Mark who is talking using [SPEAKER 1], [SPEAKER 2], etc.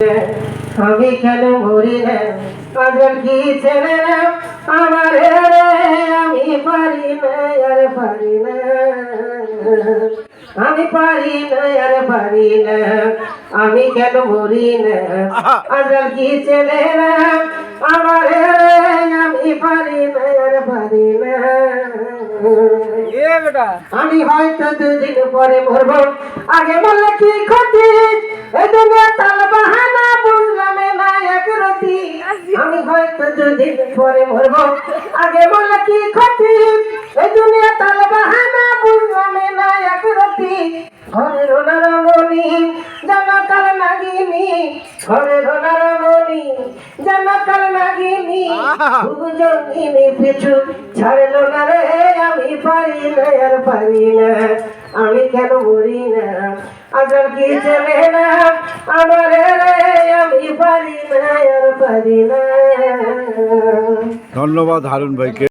[SPEAKER 1] আমি কেন মরি না পাগল কি ছেলে না? আমার আমি পারি না আর পারি না। আমি পারি না আর পারি না। আমি কেন মরি না? পাগল কি ছেলে না? আমার আমি পারি না আর পারি না। আমি হয়তো দুদিন পরে মরবো। আগে বললে কি ক্ষতি? এই দুনিয়া হয়তো পরে মরবো আগে বললে কি ক্ষতি? এই দুনিয়া তাল বাহানা বুঝলাম না এক রতি। ঘরে রোনার মনি জানা কাল নাগিনি। ঘরে রোনার মনি জানা কাল নাগিনি। দুজনিনি পিছু ছাড়লো না রে আমি পারি না আর পারি না। আমি কেন মরি না? আজার কি চলে না? আমার রে আমি পারি না আর পারি না।
[SPEAKER 2] ধন্যবাদ হারুন ভাইকে।